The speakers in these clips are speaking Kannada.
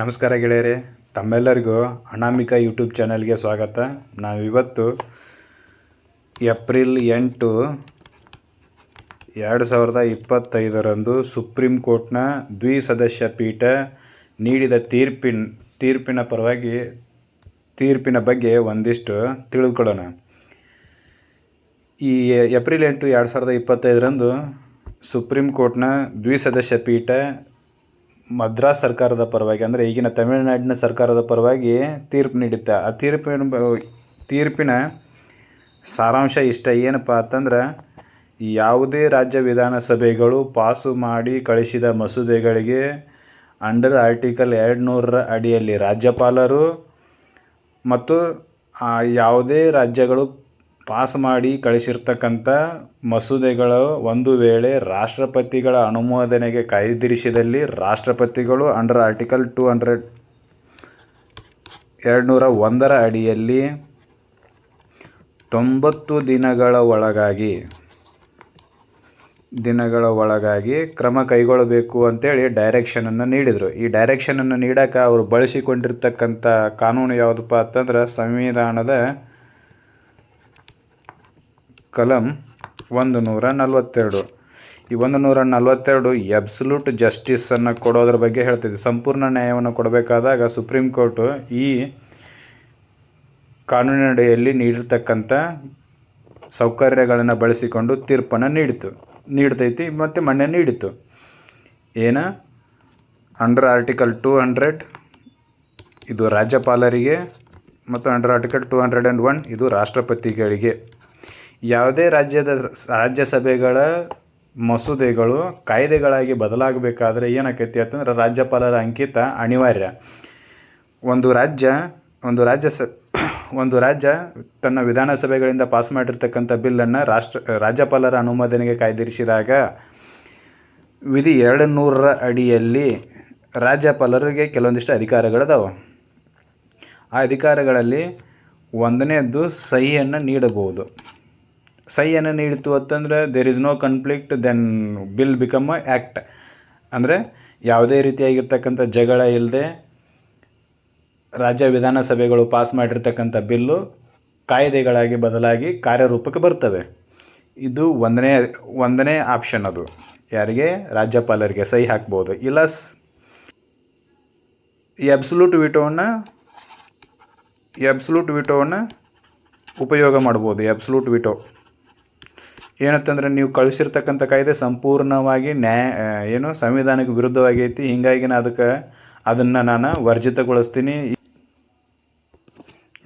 ನಮಸ್ಕಾರ ಗೆಳೆಯರೆ, ತಮ್ಮೆಲ್ಲರಿಗೂ ಅನಾಮಿಕಾ ಯೂಟ್ಯೂಬ್ ಚಾನಲ್ಗೆ ಸ್ವಾಗತ. ನಾವಿವತ್ತು ಏಪ್ರಿಲ್ ಎಂಟು ಎರಡು ಸಾವಿರದ ಇಪ್ಪತ್ತೈದರಂದು ಸುಪ್ರೀಂ ಕೋರ್ಟ್ನ ದ್ವಿಸದಸ್ಯ ಪೀಠ ನೀಡಿದ ತೀರ್ಪಿನ ತೀರ್ಪಿನ ಪರವಾಗಿ, ತೀರ್ಪಿನ ಬಗ್ಗೆ ಒಂದಿಷ್ಟು ತಿಳಿದುಕೊಳ್ಳೋಣ ಈ ಏಪ್ರಿಲ್ ಎಂಟು ಎರಡು ಸಾವಿರದ ಇಪ್ಪತ್ತೈದರಂದು ಸುಪ್ರೀಂ ಕೋರ್ಟ್ನ ದ್ವಿಸದಸ್ಯ ಪೀಠ ಮದ್ರಾಸ್ ಸರ್ಕಾರದ ಪರವಾಗಿ ಅಂದರೆ ಈಗಿನ ತಮಿಳುನಾಡಿನ ಸರ್ಕಾರದ ಪರವಾಗಿ ತೀರ್ಪು ನೀಡುತ್ತೆ. ಆ ತೀರ್ಪಿನ ತೀರ್ಪಿನ ಸಾರಾಂಶ ಇಷ್ಟ ಏನಪ್ಪ ಅಂತಂದ್ರೆ ಯಾವುದೇ ರಾಜ್ಯ ವಿಧಾನಸಭೆಗಳು ಪಾಸು ಮಾಡಿ ಕಳಿಸಿದ ಮಸೂದೆಗಳಿಗೆ ಅಂಡರ್ ಆರ್ಟಿಕಲ್ ಎರಡು ನೂರರ ಅಡಿಯಲ್ಲಿ ರಾಜ್ಯಪಾಲರು ಮತ್ತು ಯಾವುದೇ ರಾಜ್ಯಗಳು ಪಾಸ್ ಮಾಡಿ ಕಳಿಸಿರ್ತಕ್ಕಂಥ ಮಸೂದೆಗಳು ಒಂದು ವೇಳೆ ರಾಷ್ಟ್ರಪತಿಗಳ ಅನುಮೋದನೆಗೆ ಕಾಯ್ದಿರಿಸಿದಲ್ಲಿ ರಾಷ್ಟ್ರಪತಿಗಳು ಅಂಡರ್ ಆರ್ಟಿಕಲ್ ಟು ಹಂಡ್ರೆಡ್ ಎರಡು ನೂರ ಒಂದರ ಅಡಿಯಲ್ಲಿ ತೊಂಬತ್ತು ದಿನಗಳ ಒಳಗಾಗಿ ದಿನಗಳ ಒಳಗಾಗಿ ಕ್ರಮ ಕೈಗೊಳ್ಳಬೇಕು ಅಂತೇಳಿ ಡೈರೆಕ್ಷನನ್ನು ನೀಡಿದರು. ಈ ಡೈರೆಕ್ಷನನ್ನು ನೀಡೋಕೆ ಅವರು ಬಳಸಿಕೊಂಡಿರ್ತಕ್ಕಂಥ ಕಾನೂನು ಯಾವುದಪ್ಪ ಅಂತಂದ್ರೆ ಸಂವಿಧಾನದ ಕಲಂ ಒಂದು ನೂರ ನಲವತ್ತೆರಡು ಈ ಒಂದು ನೂರ ನಲವತ್ತೆರಡು ಎಬ್ಸಲ್ಯೂಟ್ ಜಸ್ಟಿಸನ್ನು ಕೊಡೋದ್ರ ಬಗ್ಗೆ ಹೇಳ್ತಿದೆ ಸಂಪೂರ್ಣ ನ್ಯಾಯವನ್ನು ಕೊಡಬೇಕಾದಾಗ ಸುಪ್ರೀಂ ಕೋರ್ಟು ಈ ಕಾನೂನಿನಡಿಯಲ್ಲಿ ನೀಡಿರ್ತಕ್ಕಂಥ ಸೌಕರ್ಯಗಳನ್ನು ಬಳಸಿಕೊಂಡು ತೀರ್ಪನ್ನು ನೀಡಿತು. ನೀಡ್ತೈತಿ ಮತ್ತು ಮೊನ್ನೆ ನೀಡಿತು. ಏನ? ಅಂಡರ್ ಆರ್ಟಿಕಲ್ ಟೂ ಹಂಡ್ರೆಡ್ ಇದು ರಾಜ್ಯಪಾಲರಿಗೆ ಮತ್ತು under article two hundred and one ಇದು ರಾಷ್ಟ್ರಪತಿಗಳಿಗೆ. ಯಾವುದೇ ರಾಜ್ಯದ ರಾಜ್ಯಸಭೆಗಳ ಮಸೂದೆಗಳು ಕಾಯ್ದೆಗಳಾಗಿ ಬದಲಾಗಬೇಕಾದ್ರೆ ಏನಾಕೈತಿ ಅಂತಂದ್ರೆ ರಾಜ್ಯಪಾಲರ ಅಂಕಿತ ಅನಿವಾರ್ಯ. ಒಂದು ರಾಜ್ಯ ಒಂದು ರಾಜ್ಯ ಸ ಒಂದು ರಾಜ್ಯ ತನ್ನ ವಿಧಾನಸಭೆಗಳಿಂದ ಪಾಸ್ ಮಾಡಿರ್ತಕ್ಕಂಥ ಬಿಲ್ಲನ್ನು ರಾಷ್ಟ್ರ, ರಾಜ್ಯಪಾಲರ ಅನುಮೋದನೆಗೆ ಕಾಯ್ದಿರಿಸಿದಾಗ ವಿಧಿ ಎರಡು ನೂರರ ಅಡಿಯಲ್ಲಿ ರಾಜ್ಯಪಾಲರಿಗೆ ಕೆಲವೊಂದಿಷ್ಟು ಅಧಿಕಾರಗಳಿದಾವೆ. ಆ ಅಧಿಕಾರಗಳಲ್ಲಿ ಒಂದನೇದ್ದು ಸಹಿಯನ್ನು ನೀಡಬಹುದು. ಸಹಿಯನ್ನು ನೀಡಿತು ಅಂತಂದ್ರೆ there is no conflict then bill become a act ಅಂದರೆ ಯಾವುದೇ ರೀತಿಯಾಗಿರ್ತಕ್ಕಂಥ ಜಗಳ ಇಲ್ಲದೆ ರಾಜ್ಯ ವಿಧಾನಸಭೆಗಳು ಪಾಸ್ ಮಾಡಿರ್ತಕ್ಕಂಥ ಬಿಲ್ಲು ಕಾಯ್ದೆಗಳಾಗಿ ಬದಲಾಗಿ ಕಾರ್ಯರೂಪಕ್ಕೆ ಬರ್ತವೆ. ಇದು ಒಂದನೇ ಒಂದನೇ ಆಪ್ಷನ್ ಅದು. ಯಾರಿಗೆ? ರಾಜ್ಯಪಾಲರಿಗೆ ಸಹಿ ಹಾಕ್ಬೋದು. ಇಲ್ಲ ಅಬ್ಸಲ್ಯೂಟ್ ವಿಟೋವನ್ನು ಎಬ್ಸಲ್ಯೂಟ್ ವಿಟೋವನ್ನು ಉಪಯೋಗ ಮಾಡ್ಬೋದು. ಎಬ್ಸಲ್ಯೂಟ್ ವಿಟೋ ಏನಂತಂದ್ರೆ ನೀವು ಕಳಿಸಿರ್ತಕ್ಕಂಥ ಕಾಯ್ದೆ ಸಂಪೂರ್ಣವಾಗಿ ನ್ಯಾಯ ಏನು ಸಂವಿಧಾನಕ್ಕೆ ವಿರುದ್ಧವಾಗೈತಿ ಹೀಗಾಗಿ ನಾ ಅದಕ್ಕೆ ಅದನ್ನು ನಾನು ವರ್ಜಿತಗೊಳಿಸ್ತೀನಿ.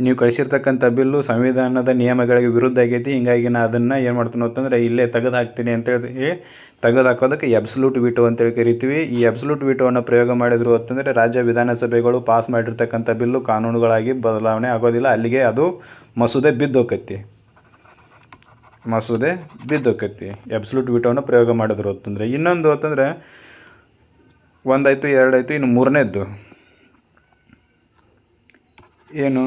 ನೀವು ಕಳಿಸಿರ್ತಕ್ಕಂಥ ಬಿಲ್ಲು ಸಂವಿಧಾನದ ನಿಯಮಗಳಿಗೆ ವಿರುದ್ಧ ಆಗೈತಿ. ಹೀಗಾಗಿ ನಾನು ಅದನ್ನು ಏನು ಮಾಡ್ತೀನಿ ಅಂತಂದರೆ ಇಲ್ಲೇ ತೆಗೆದು ಹಾಕ್ತೀನಿ ಅಂತೇಳಿ ತೆಗೆದು ಹಾಕೋದಕ್ಕೆ ಎಬ್ಸಲ್ಯೂಟ್ ವಿಟೋ ಅಂತೇಳಿ ಕರಿತೀವಿ. ಈ ಎಬ್ಸಲ್ಯೂಟ್ ವಿಟೋವನ್ನು ಪ್ರಯೋಗ ಮಾಡಿದ್ರು ಅಂತಂದರೆ ರಾಜ್ಯ ವಿಧಾನಸಭೆಗಳು ಪಾಸ್ ಮಾಡಿರ್ತಕ್ಕಂಥ ಬಿಲ್ಲು ಕಾನೂನುಗಳಾಗಿ ಬದಲಾವಣೆ ಆಗೋದಿಲ್ಲ. ಅಲ್ಲಿಗೆ ಅದು ಮಸೂದೆ ಬಿದ್ದೋಕೈತಿ ಮಸೂದೆ ಬಿದ್ದೋಕೈತಿ ಎಬ್ಸಲ್ಯೂಟ್ ವಿಟೋನ ಪ್ರಯೋಗ ಮಾಡಿದ್ರು ಅಂತಂದರೆ ಇನ್ನೊಂದು ಅಂತಂದರೆ ಒಂದಾಯಿತು, ಎರಡಾಯಿತು, ಇನ್ನು ಮೂರನೇದ್ದು ಏನು,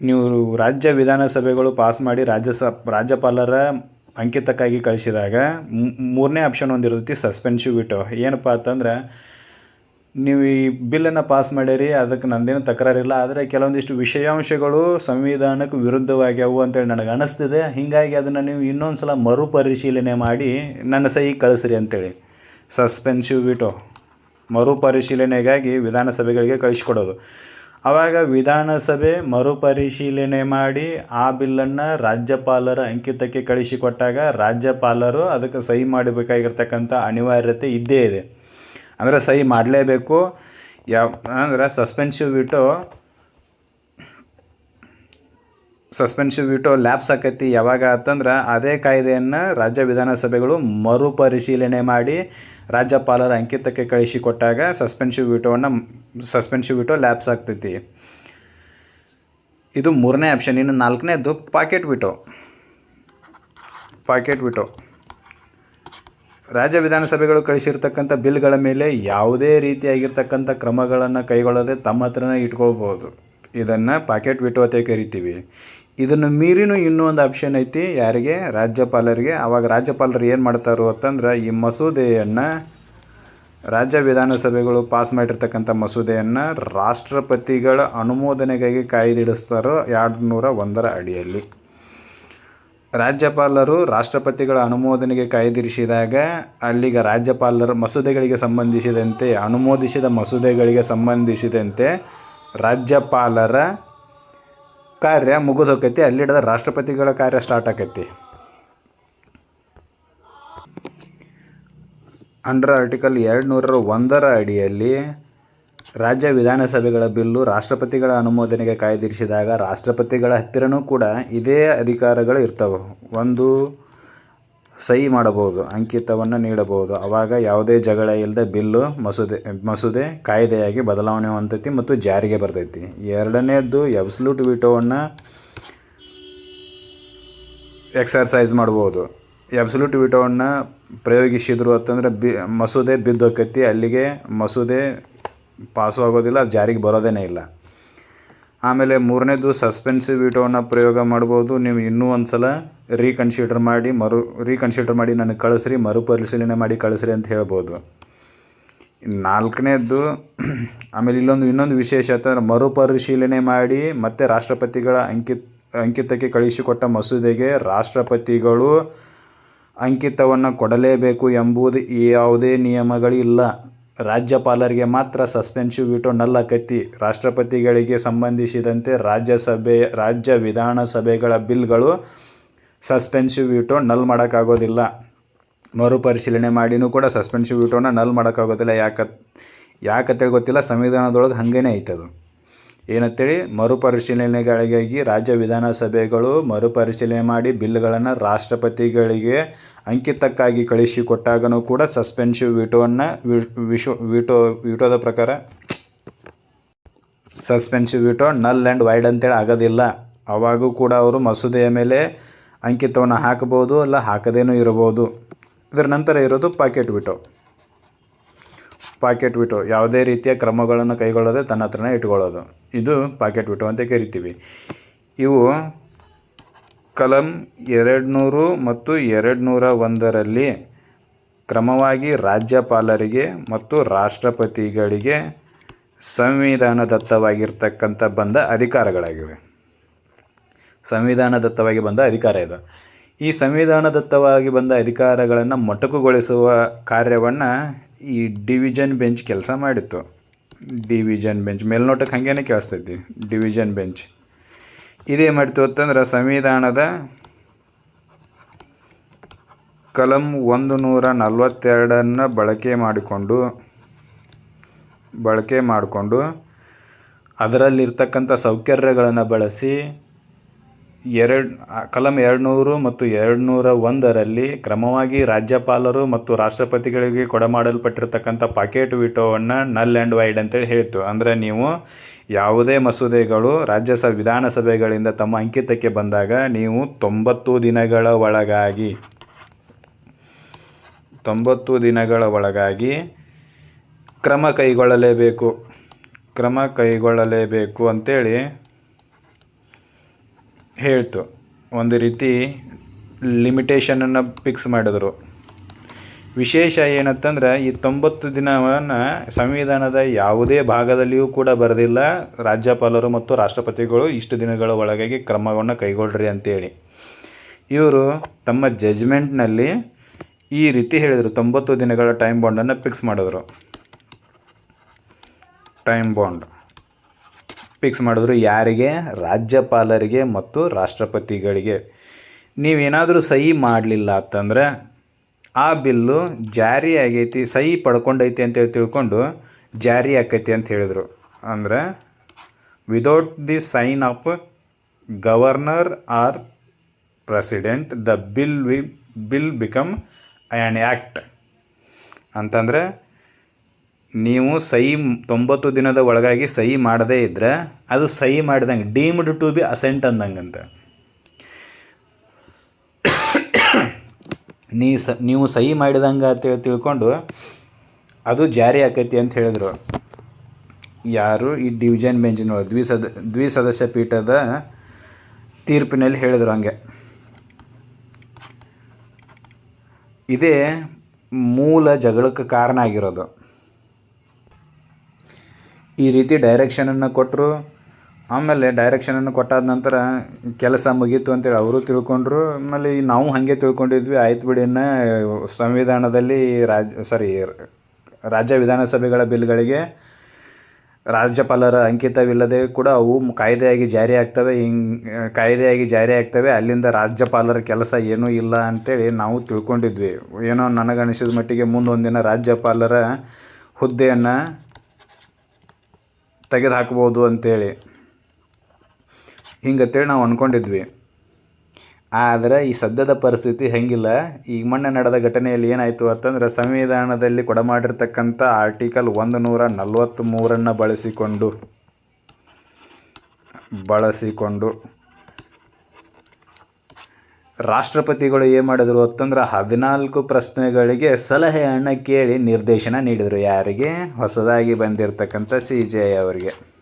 ನೀವು ರಾಜ್ಯ ವಿಧಾನಸಭೆಗಳು ಪಾಸ್ ಮಾಡಿ ರಾಜ್ಯ ಸ ರಾಜ್ಯಪಾಲರ ಅಂಕಿತಕ್ಕಾಗಿ ಕಳಿಸಿದಾಗ ಮೂರನೇ ಆಪ್ಷನ್ ಒಂದಿರುತ್ತೆ ಸಸ್ಪೆನ್ಸಿವ್ ವಿಟೋ. ಏನಪ್ಪ ಅಂತಂದ್ರೆ ನೀವು ಈ ಬಿಲ್ಲನ್ನು ಪಾಸ್ ಮಾಡ್ಯಾರಿ ಅದಕ್ಕೆ ನಂದೇನು ತಕರಾರಿಲ್ಲ. ಆದರೆ ಕೆಲವೊಂದಿಷ್ಟು ವಿಷಯಾಂಶಗಳು ಸಂವಿಧಾನಕ್ಕೆ ವಿರುದ್ಧವಾಗ್ಯಾವು ಅಂತೇಳಿ ನನಗೆ ಅನಿಸ್ತಿದೆ. ಹೀಗಾಗಿ ಅದನ್ನು ನೀವು ಇನ್ನೊಂದು ಸಲ ಮರುಪರಿಶೀಲನೆ ಮಾಡಿ ನನ್ನ ಸಹಿ ಕಳಿಸ್ರಿ ಅಂತೇಳಿ. ಸಸ್ಪೆನ್ಸಿವ್ ವಿಟೋ ಮರುಪರಿಶೀಲನೆಗಾಗಿ ವಿಧಾನಸಭೆಗಳಿಗೆ ಕಳಿಸ್ಕೊಡೋದು. ಆವಾಗ ವಿಧಾನಸಭೆ ಮರುಪರಿಶೀಲನೆ ಮಾಡಿ ಆ ಬಿಲ್ಲನ್ನು ರಾಜ್ಯಪಾಲರ ಅಂಕಿತಕ್ಕೆ ಕಳಿಸಿಕೊಟ್ಟಾಗ ರಾಜ್ಯಪಾಲರು ಅದಕ್ಕೆ ಸಹಿ ಮಾಡಬೇಕಾಗಿರ್ತಕ್ಕಂಥ ಅನಿವಾರ್ಯತೆ ಇದ್ದೇ ಇದೆ. ಅಂದರೆ ಸಹಿ ಮಾಡಲೇಬೇಕು. ಯಾವ ಅಂದ್ರೆ suspensive veto suspensive veto lapse ಆಕೈತಿ ಯಾವಾಗ ಅಂತಂದ್ರೆ ಅದೇ ಕಾಯ್ದೆಯನ್ನು ರಾಜ್ಯ ವಿಧಾನಸಭೆಗಳು ಮರುಪರಿಶೀಲನೆ ಮಾಡಿ ರಾಜ್ಯಪಾಲರ ಅಂಕಿತಕ್ಕೆ ಕಳಿಸಿಕೊಟ್ಟಾಗ ಸಸ್ಪೆನ್ಶಿವ್ ವಿಟೋವನ್ನು ಸಸ್ಪೆನ್ಶಿವ್ ವಿಟೋ ಲ್ಯಾಪ್ಸ್ ಆಗ್ತೈತಿ. ಇದು ಮೂರನೇ ಆಪ್ಷನ್ ಇನ್ನು ನಾಲ್ಕನೇದು ಪಾಕೆಟ್ ವಿಟೋ ಪಾಕೆಟ್ ವಿಟೋ ರಾಜ್ಯ ವಿಧಾನಸಭೆಗಳು ಕಳಿಸಿರ್ತಕ್ಕಂಥ ಬಿಲ್ಗಳ ಮೇಲೆ ಯಾವುದೇ ರೀತಿಯಾಗಿರ್ತಕ್ಕಂಥ ಕ್ರಮಗಳನ್ನು ಕೈಗೊಳ್ಳದೆ ತಮ್ಮ ಹತ್ರನೇ ಇಟ್ಕೋಬೋದು ಇದನ್ನು ಪಾಕೆಟ್ ಅಂತ ಕರಿತೀವಿ. ಇದನ್ನು ಮೀರಿನೂ ಇನ್ನೂ ಒಂದು ಆಪ್ಷನ್ ಐತಿ. ಯಾರಿಗೆ? ರಾಜ್ಯಪಾಲರಿಗೆ. ಆವಾಗ ರಾಜ್ಯಪಾಲರು ಏನು ಮಾಡ್ತಾರೋ ಅಂತಂದ್ರೆ ಈ ಮಸೂದೆಯನ್ನು ರಾಜ್ಯ ವಿಧಾನಸಭೆಗಳು ಪಾಸ್ ಮಾಡಿರ್ತಕ್ಕಂಥ ಮಸೂದೆಯನ್ನು ರಾಷ್ಟ್ರಪತಿಗಳ ಅನುಮೋದನೆಗಾಗಿ ಕಾಯ್ದಿಡಿಸ್ತಾರೋ ಎರಡು ನೂರ ಒಂದರ ಅಡಿಯಲ್ಲಿ. ರಾಜ್ಯಪಾಲರು ರಾಷ್ಟ್ರಪತಿಗಳ ಅನುಮೋದನೆಗೆ ಕಾಯ್ದಿರಿಸಿದಾಗ ಅಲ್ಲಿಗ ರಾಜ್ಯಪಾಲರ ಮಸೂದೆಗಳಿಗೆ ಸಂಬಂಧಿಸಿದಂತೆ, ಅನುಮೋದಿಸಿದ ಮಸೂದೆಗಳಿಗೆ ಸಂಬಂಧಿಸಿದಂತೆ ರಾಜ್ಯಪಾಲರ ಕಾರ್ಯ ಮುಗಿದೋಕೈತಿ ಅಲ್ಲಿಡದ ರಾಷ್ಟ್ರಪತಿಗಳ ಕಾರ್ಯ ಸ್ಟಾರ್ಟ್ ಆಕೈತಿ ಅಂಡರ್ ಆರ್ಟಿಕಲ್ ಎರಡು ನೂರ ಒಂದರ ಅಡಿಯಲ್ಲಿ ರಾಜ್ಯ ವಿಧಾನಸಭೆಗಳ ಬಿಲ್ಲು ರಾಷ್ಟ್ರಪತಿಗಳ ಅನುಮೋದನೆಗೆ ಕಾಯ್ದಿರಿಸಿದಾಗ ರಾಷ್ಟ್ರಪತಿಗಳ ಹತ್ತಿರನೂ ಕೂಡ ಇದೇ ಅಧಿಕಾರಗಳು ಇರ್ತವೆ. ಒಂದು ಸಹಿ ಮಾಡಬಹುದು, ಅಂಕಿತವನ್ನು ನೀಡಬಹುದು. ಆವಾಗ ಯಾವುದೇ ಜಗಳ ಇಲ್ಲದೆ ಬಿಲ್ಲು ಮಸೂದೆ ಮಸೂದೆ ಕಾಯ್ದೆಯಾಗಿ ಬದಲಾವಣೆ ಹೊಂದೈತಿ ಮತ್ತು ಜಾರಿಗೆ ಬರ್ತೈತಿ. ಎರಡನೇದ್ದು ಎಬ್ಸಲ್ಯೂಟ್ ವಿಟೋವನ್ನು ಎಕ್ಸರ್ಸೈಸ್ ಮಾಡ್ಬೋದು. ಎಬ್ಸಲ್ಯೂಟ್ ವಿಟೋವನ್ನು ಪ್ರಯೋಗಿಸಿದ್ರು ಅಂತಂದ್ರೆ ಬಿ, ಮಸೂದೆ ಬಿದ್ದೋಕೈತಿ, ಅಲ್ಲಿಗೆ ಮಸೂದೆ ಪಾಸು ಆಗೋದಿಲ್ಲ ಜಾರಿಗೆ ಬರೋದೇ ಇಲ್ಲ. ಆಮೇಲೆ ಮೂರನೇದು ಸಸ್ಪೆನ್ಸಿವ್ ವಿಟೋನ ಪ್ರಯೋಗ ಮಾಡ್ಬೋದು. ನೀವು ಇನ್ನೂ ಒಂದು ಸಲ ರೀಕನ್ಸಿಡರ್ ಮಾಡಿ, ಮರು ರೀಕನ್ಸಿಡರ್ ಮಾಡಿ ನನಗೆ ಕಳಿಸ್ರಿ, ಮರುಪರಿಶೀಲನೆ ಮಾಡಿ ಕಳಿಸ್ರಿ ಅಂತ ಹೇಳ್ಬೋದು. ನಾಲ್ಕನೇದ್ದು ಆಮೇಲೆ ಇಲ್ಲೊಂದು, ಇನ್ನೊಂದು ವಿಶೇಷ ಅಂತಂದ್ರೆ ಮರುಪರಿಶೀಲನೆ ಮಾಡಿ, ಮತ್ತೆ ರಾಷ್ಟ್ರಪತಿಗಳ ಅಂಕಿತ್, ಅಂಕಿತಕ್ಕೆ ಕಳಿಸಿಕೊಟ್ಟ ಮಸೂದೆಗೆ ರಾಷ್ಟ್ರಪತಿಗಳು ಅಂಕಿತವನ್ನು ಕೊಡಲೇಬೇಕು ಎಂಬುದು ಯಾವುದೇ ನಿಯಮಗಳಿಲ್ಲ. ರಾಜ್ಯಪಾಲರಿಗೆ ಮಾತ್ರ ಸಸ್ಪೆನ್ಸಿವ್ ವಿಟೋ ನಲ್ಲಕತ್ತಿ ರಾಷ್ಟ್ರಪತಿಗಳಿಗೆ ಸಂಬಂಧಿಸಿದಂತೆ ರಾಜ್ಯಸಭೆ, ರಾಜ್ಯ ವಿಧಾನಸಭೆಗಳ ಬಿಲ್ಗಳು ಸಸ್ಪೆನ್ಸಿವ್ ವಿಟೋ ನಲ್ ಮಾಡೋಕ್ಕಾಗೋದಿಲ್ಲ. ಮರುಪರಿಶೀಲನೆ ಮಾಡಿನೂ ಕೂಡ ಸಸ್ಪೆನ್ಸಿವ್ ವಿಟೋನ ನಲ್ ಮಾಡೋಕ್ಕಾಗೋದಿಲ್ಲ. ಯಾಕೆ ಯಾಕತ್ತೇಳಿ ಗೊತ್ತಿಲ್ಲ. ಸಂವಿಧಾನದೊಳಗೆ ಹಾಗೇನೆ ಐತದು. ಏನಂತೇಳಿ, ಮರುಪರಿಶೀಲನೆಗಳಿಗಾಗಿ ರಾಜ್ಯ ವಿಧಾನಸಭೆಗಳು ಮರುಪರಿಶೀಲನೆ ಮಾಡಿ ಬಿಲ್ಗಳನ್ನು ರಾಷ್ಟ್ರಪತಿಗಳಿಗೆ ಅಂಕಿತಕ್ಕಾಗಿ ಕಳಿಸಿಕೊಟ್ಟಾಗನೂ ಕೂಡ ಸಸ್ಪೆನ್ಸಿವ್ ವಿಟೋವನ್ನು ವಿಶೋ, ವಿಟೋ, ವಿಟೋದ ಪ್ರಕಾರ suspensive veto null and void ಅಂತೇಳಿ ಆಗೋದಿಲ್ಲ. ಅವಾಗೂ ಕೂಡ ಅವರು ಮಸೂದೆಯ ಮೇಲೆ ಅಂಕಿತವನ್ನು ಹಾಕಬಹುದು, ಅಲ್ಲ ಹಾಕದೇನೂ ಇರಬಹುದು. ಇದರ ನಂತರ ಇರೋದು ಪಾಕೆಟ್ ವಿಟೋ ಪಾಕೆಟ್ ವಿಟೋ ಯಾವುದೇ ರೀತಿಯ ಕ್ರಮಗಳನ್ನು ಕೈಗೊಳ್ಳದೆ ತನ್ನ ಹತ್ರನೇ ಇಟ್ಕೊಳ್ಳೋದು. ಇದು ಪಾಕೆಟ್ ವಿಟೋ ಅಂತ ಕರಿತೀವಿ. ಇವು ಕಲಂ ಎರಡು ನೂರು ಮತ್ತು ಎರಡುನೂರ ಒಂದರಲ್ಲಿ ಕ್ರಮವಾಗಿ ರಾಜ್ಯಪಾಲರಿಗೆ ಮತ್ತು ರಾಷ್ಟ್ರಪತಿಗಳಿಗೆ ಸಂವಿಧಾನದತ್ತವಾಗಿರ್ತಕ್ಕಂಥ ಬಂದ ಅಧಿಕಾರಗಳಾಗಿವೆ. ಸಂವಿಧಾನದತ್ತವಾಗಿ ಬಂದ ಅಧಿಕಾರ ಇದು. ಈ ಸಂವಿಧಾನದತ್ತವಾಗಿ ಬಂದ ಅಧಿಕಾರಗಳನ್ನು ಮೊಟಕುಗೊಳಿಸುವ ಕಾರ್ಯವನ್ನು ಈ ಡಿವಿಜನ್ ಬೆಂಚ್ ಕೆಲಸ ಮಾಡಿತ್ತು. ಡಿವಿಜನ್ ಬೆಂಚ್ ಮೇಲ್ನೋಟಕ್ಕೆ ಹಾಗೇನೆ ಕೇಳಿಸ್ತೈತಿ ಡಿವಿಜನ್ ಬೆಂಚ್ ಇದೇ ಮಾಡ್ತು ಅಂತಂದ್ರೆ ಸಂವಿಧಾನದ ಕಲಂ ಒಂದು ನೂರ ನಲ್ವತ್ತೆರಡನ್ನು ಬಳಕೆ ಮಾಡಿಕೊಂಡು ಬಳಕೆ ಮಾಡಿಕೊಂಡು ಅದರಲ್ಲಿರ್ತಕ್ಕಂಥ ಸೌಕರ್ಯಗಳನ್ನು ಬಳಸಿ ಎರಡು ಕಲಂ ಎರಡು ನೂರು ಮತ್ತು ಎರಡುನೂರ ಒಂದರಲ್ಲಿ ಕ್ರಮವಾಗಿ ರಾಜ್ಯಪಾಲರು ಮತ್ತು ರಾಷ್ಟ್ರಪತಿಗಳಿಗೆ ಕೊಡಮಾಡಲ್ಪಟ್ಟಿರ್ತಕ್ಕಂಥ ಪಾಕೆಟ್ ವಿಟೋವನ್ನು ನಲ್ ಆ್ಯಂಡ್ ವೈಡ್ ಅಂತೇಳಿ ಹೇಳ್ತು ಅಂದರೆ ನೀವು ಯಾವುದೇ ಮಸೂದೆಗಳು ರಾಜ್ಯ ಸ ವಿಧಾನಸಭೆಗಳಿಂದ ತಮ್ಮ ಅಂಕಿತಕ್ಕೆ ಬಂದಾಗ ನೀವು ತೊಂಬತ್ತು ದಿನಗಳ ಒಳಗಾಗಿ, ತೊಂಬತ್ತು ದಿನಗಳ ಒಳಗಾಗಿ ಕ್ರಮ ಕೈಗೊಳ್ಳಲೇಬೇಕು. ಕ್ರಮ ಕೈಗೊಳ್ಳಲೇಬೇಕು ಅಂತೇಳಿ ಹೇಳ್ತು. ಒಂದು ರೀತಿ ಲಿಮಿಟೇಷನನ್ನು ಫಿಕ್ಸ್ ಮಾಡಿದರು. ವಿಶೇಷ ಏನಂತಂದ್ರೆ, ಈ ತೊಂಬತ್ತು ದಿನವನ್ನು ಸಂವಿಧಾನದ ಯಾವುದೇ ಭಾಗದಲ್ಲಿಯೂ ಕೂಡ ಬರೆದಿಲ್ಲ. ರಾಜ್ಯಪಾಲರು ಮತ್ತು ರಾಷ್ಟ್ರಪತಿಗಳು ಇಷ್ಟು ದಿನಗಳ ಒಳಗಾಗಿ ಕ್ರಮವನ್ನು ಕೈಗೊಳ್ಳ್ರಿ ಅಂತೇಳಿ. ಇವರು ತಮ್ಮ ಜಜ್ಮೆಂಟ್ನಲ್ಲಿ ಈ ರೀತಿ ಹೇಳಿದರು. ತೊಂಬತ್ತು ದಿನಗಳ ಟೈಮ್ ಬಾಂಡನ್ನು ಫಿಕ್ಸ್ ಮಾಡಿದ್ರು. ಟೈಮ್ ಬಾಂಡ್ ಫಿಕ್ಸ್ ಮಾಡಿದ್ರು ಯಾರಿಗೆ? ರಾಜ್ಯಪಾಲರಿಗೆ ಮತ್ತು ರಾಷ್ಟ್ರಪತಿಗಳಿಗೆ. ನೀವೇನಾದರೂ ಸಹಿ ಮಾಡಲಿಲ್ಲ ಅಂತಂದರೆ ಆ ಬಿಲ್ಲು ಜಾರಿ ಆಗೈತಿ, ಸಹಿ ಪಡ್ಕೊಂಡೈತಿ ಅಂತೇಳಿ ತಿಳ್ಕೊಂಡು ಜಾರಿ ಆಕೈತಿ ಅಂತ ಹೇಳಿದರು. ಅಂದ್ರೆ without the sign of governor or president the bill we bill become an act ಅಂತಂದರೆ ನೀವು ಸಹಿ ತೊಂಬತ್ತು ದಿನದ ಒಳಗಾಗಿ ಸಹಿ ಮಾಡದೇ ಇದ್ದರೆ ಅದು ಸಹಿ ಮಾಡಿದಂಗೆ ಡೀಮ್ಡ್ ಟು ಬಿ ಅಸೆಂಟ್ ಅಂದಂಗಂತ. ನೀ ಸ, ನೀವು ಸಹಿ ಮಾಡಿದಂಗೆ ಅಂತೇಳಿ ತಿಳ್ಕೊಂಡು ಅದು ಜಾರಿ ಆಕೈತಿ ಅಂತ ಹೇಳಿದರು. ಯಾರು ಈ ಡಿವಿಷನ್ ಬೆಂಚಿನೊಳಗೆ ದ್ವಿಸದ, ದ್ವಿಸದಸ್ಯ ಪೀಠದ ತೀರ್ಪಿನಲ್ಲಿ ಹೇಳಿದರು ಹಂಗೆ. ಇದೇ ಮೂಲ ಜಗಳಕ್ಕೆ ಕಾರಣ ಆಗಿರೋದು. ಈ ರೀತಿ ಡೈರೆಕ್ಷನನ್ನು ಕೊಟ್ಟರು ಆಮೇಲೆ ಡೈರೆಕ್ಷನನ್ನು ಕೊಟ್ಟಾದ ನಂತರ ಕೆಲಸ ಮುಗೀತು ಅಂತೇಳಿ ಅವರು ತಿಳ್ಕೊಂಡ್ರು. ಆಮೇಲೆ ನಾವು ಹಾಗೆ ತಿಳ್ಕೊಂಡಿದ್ವಿ. ಆಯ್ತು ಬಿಡಿ ಸಂವಿಧಾನದಲ್ಲಿ ರಾಜ್ ಸಾರಿ ರಾಜ್ಯ ವಿಧಾನಸಭೆಗಳ ಬಿಲ್ಗಳಿಗೆ ರಾಜ್ಯಪಾಲರ ಅಂಕಿತವಿಲ್ಲದೆ ಕೂಡ ಅವು ಕಾಯ್ದೆಯಾಗಿ ಜಾರಿ ಆಗ್ತವೆ. ಹಿಂಗೆ, ಕಾಯ್ದೆಯಾಗಿ ಜಾರಿ ಆಗ್ತವೆ. ಅಲ್ಲಿಂದ ರಾಜ್ಯಪಾಲರ ಕೆಲಸ ಏನೂ ಇಲ್ಲ ಅಂತೇಳಿ ನಾವು ತಿಳ್ಕೊಂಡಿದ್ವಿ. ಏನೋ ನನಗನಿಸಿದ ಮಟ್ಟಿಗೆ ಮುಂದೊಂದಿನ ರಾಜ್ಯಪಾಲರ ಹುದ್ದೆಯನ್ನು ತೆಗೆದುಹಾಕ್ಬೋದು ಅಂತೇಳಿ. ಹಿಂಗತ್ತೇಳಿ ನಾವು ಅಂದ್ಕೊಂಡಿದ್ವಿ ಆದರೆ ಈ ಸದ್ಯದ ಪರಿಸ್ಥಿತಿ ಹೆಂಗಿಲ್ಲ. ಈಗ ಮೊನ್ನೆ ನಡೆದ ಘಟನೆಯಲ್ಲಿ ಏನಾಯಿತು ಅಂತಂದ್ರೆ ಸಂವಿಧಾನದಲ್ಲಿ ಕೊಡಮಾಡಿರ್ತಕ್ಕಂಥ ಆರ್ಟಿಕಲ್ ಒಂದು ನೂರ ನಲವತ್ತ್ಮೂರನ್ನು ಬಳಸಿಕೊಂಡು ಬಳಸಿಕೊಂಡು ರಾಷ್ಟ್ರಪತಿಗಳು ಏನು ಮಾಡಿದ್ರು ಅಂತಂದ್ರೆ ಹದಿನಾಲ್ಕು ಪ್ರಶ್ನೆಗಳಿಗೆ ಸಲಹೆಯನ್ನು ಕೇಳಿ ನಿರ್ದೇಶನ ನೀಡಿದರು. ಯಾರಿಗೆ? ಹೊಸದಾಗಿ ಬಂದಿರತಕ್ಕಂಥ ಸಿ ಜೆ ಅವರಿಗೆ.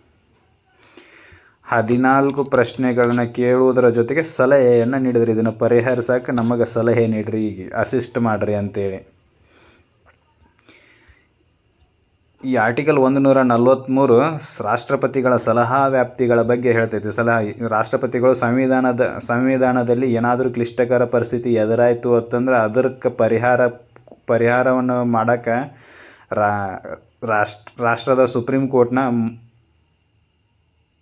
ಹದಿನಾಲ್ಕು ಪ್ರಶ್ನೆಗಳನ್ನ ಕೇಳುವುದರ ಜೊತೆಗೆ ಸಲಹೆಯನ್ನು ನೀಡಿದ್ರು. ಇದನ್ನು ಪರಿಹರಿಸೋಕೆ ನಮಗೆ ಸಲಹೆ ನೀಡ್ರಿ, ಈಗ ಅಸಿಸ್ಟ್ ಮಾಡಿರಿ ಅಂತೇಳಿ. ಈ ಆರ್ಟಿಕಲ್ ಒಂದು ನೂರ ನಲ್ವತ್ತ್ಮೂರು ರಾಷ್ಟ್ರಪತಿಗಳ ಸಲಹಾ ವ್ಯಾಪ್ತಿಗಳ ಬಗ್ಗೆ ಹೇಳ್ತೈತಿ. ಸಲಹಾ, ರಾಷ್ಟ್ರಪತಿಗಳು ಸಂವಿಧಾನದ, ಸಂವಿಧಾನದಲ್ಲಿ ಏನಾದರೂ ಕ್ಲಿಷ್ಟಕರ ಪರಿಸ್ಥಿತಿ ಎದುರಾಯಿತು ಅಂತಂದ್ರೆ ಅದಕ್ಕೆ ಪರಿಹಾರ, ಪರಿಹಾರವನ್ನು ಮಾಡೋಕ್ಕೆ ರಾಷ್ಟ್ರ ರಾಷ್ಟ್ರದ ಸುಪ್ರೀಂ ಕೋರ್ಟ್ನ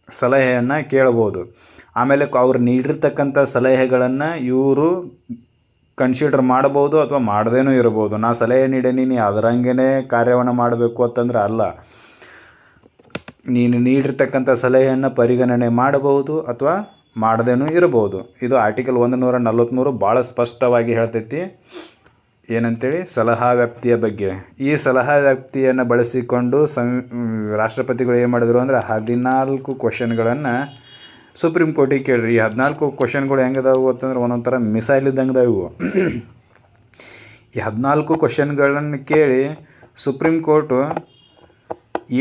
ಸಲಹೆಯನ್ನು ಕೇಳ್ಬೋದು. ಆಮೇಲೆ ಅವ್ರು ನೀಡಿರ್ತಕ್ಕಂಥ ಸಲಹೆಗಳನ್ನು ಇವರು ಕನ್ಸಿಡರ್ ಮಾಡ್ಬೋದು ಅಥವಾ ಮಾಡದೇನೂ ಇರ್ಬೋದು. ನಾ ಸಲಹೆ ನೀಡೇನಿ, ನೀ ಅದರಂಗೆ ಕಾರ್ಯವನ್ನು ಮಾಡಬೇಕು ಅಂತಂದ್ರೆ ಅಲ್ಲ. ನೀನು ನೀಡಿರ್ತಕ್ಕಂಥ ಸಲಹೆಯನ್ನು ಪರಿಗಣನೆ ಮಾಡಬಹುದು ಅಥವಾ ಮಾಡದೇನೂ ಇರಬಹುದು ಇದು ಆರ್ಟಿಕಲ್ ಒಂದು ನೂರ ನಲ್ವತ್ತ್ಮೂರು ಭಾಳ ಸ್ಪಷ್ಟವಾಗಿ ಹೇಳ್ತೈತಿ. ಏನಂತೇಳಿ? ಸಲಹಾ ವ್ಯಾಪ್ತಿಯ ಬಗ್ಗೆ. ಈ ಸಲಹಾ ವ್ಯಾಪ್ತಿಯನ್ನು ಬಳಸಿಕೊಂಡು ಸಂ ರಾಷ್ಟ್ರಪತಿಗಳು ಏನು ಮಾಡಿದ್ರು ಅಂದರೆ ಹದಿನಾಲ್ಕು ಕ್ವಶನ್ಗಳನ್ನು ಸುಪ್ರೀಂ ಕೋರ್ಟಿಗೆ ಕೇಳ್ರಿ ಹದಿನಾಲ್ಕು ಕ್ವಶನ್ಗಳು ಹೆಂಗದಾವು ಅಂತಂದ್ರೆ ಒಂದೊಂದು ಥರ ಮಿಸೈಲ್ ಇದ್ದಂಗೆ ಇವು ಈ ಹದಿನಾಲ್ಕು ಕ್ವಶನ್ಗಳನ್ನು ಕೇಳಿ ಸುಪ್ರೀಂ ಕೋರ್ಟು